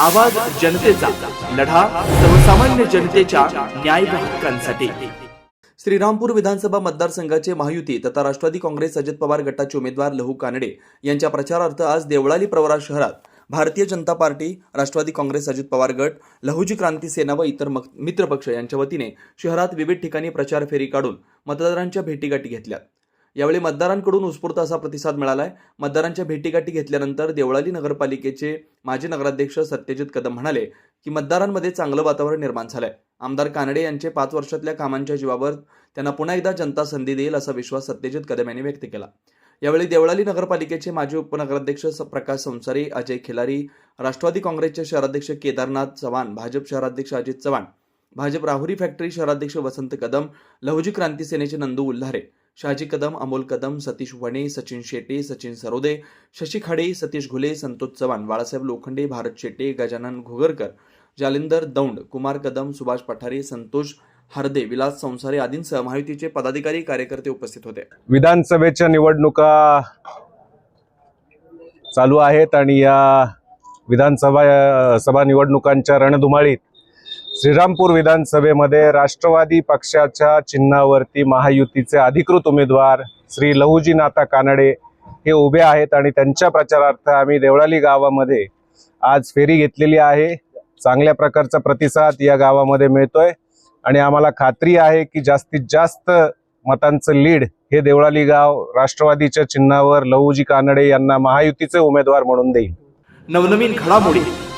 आवाज जनतेचा लढा सर्वसामान्य जनतेच्या न्याय हक्कांसाठी. श्रीरामपूर विधानसभा मतदारसंघाचे महायुती तथा राष्ट्रवादी काँग्रेस अजित पवार गटाचे उमेदवार लहू कानडे यांच्या प्रचारार्थ आज देवळाली प्रवरा शहरात भारतीय जनता पार्टी राष्ट्रवादी काँग्रेस अजित पवार गट लहुजी क्रांती सेना व इतर मित्रपक्ष यांच्या वतीने शहरात विविध ठिकाणी प्रचार फेरी काढून मतदारांच्या भेटीगाठी घेतल्या यावेळी मतदारांकडून उत्स्फूर्त असा प्रतिसाद मिळाला आहे मतदारांच्या भेटीगाठी घेतल्यानंतर देवळाली नगरपालिकेचे माजी नगराध्यक्ष सत्यजित कदम म्हणाले की मतदारांमध्ये चांगलं वातावरण निर्माण झालंय. आमदार कानडे यांचे पाच वर्षातल्या कामांच्या जीवावर त्यांना पुन्हा एकदा जनता संधी देईल असा विश्वास सत्यजित कदम यांनी व्यक्त केला. यावेळी देवळाली नगरपालिकेचे माजी उपनगराध्यक्ष स- प्रकाश संसारी अजय खिलारी राष्ट्रवादी काँग्रेसचे शहराध्यक्ष केदारनाथ चव्हाण भाजप शहराध्यक्ष अजित चव्हाण भाजप राहुरी फॅक्टरी शहराध्यक्ष वसंत कदम लहुजी क्रांती सेनेचे नंदू उल्हारे शहाजी कदम अमोल कदम सतीश वणे सचिन शेटे सचिन सरोदे शशी खाडे सतीश घुले संतोष चव्हाण बाळासाहेब लोखंडे भारत शेटे गजानन घोगरकर जालिंदर दौंड कुमार कदम सुभाष पठारे संतोष हरदे विलास संसारे आदींसह महायुतीचे पदाधिकारी कार्यकर्ते उपस्थित होते. विधानसभेच्या निवडणुका चालू आहेत आणि या विधानसभा सभा निवडणुकांच्या रणधुमाळीत श्रीरामपूर विधानसभेमध्ये राष्ट्रवादी पक्षाच्या चिन्हावरती महायुतीचे अधिकृत उमेदवार श्री लहुजी नाथा कानडे हे उभे आहेत आणि त्यांच्या प्रचारार्थ आम्ही देवळाली गावामध्ये आज फेरी घेतलेली आहे. चांगल्या प्रकारचा प्रतिसाद या गावामध्ये मिळतोय. आणि आम्हाला खात्री आहे की जास्तीत जास्त मतांचं लीड हे देवळाली गाव राष्ट्रवादीच्या चिन्हावर लहुजी कानडे यांना महायुतीचे उमेदवार म्हणून देईल. नवनवीन घडामोडी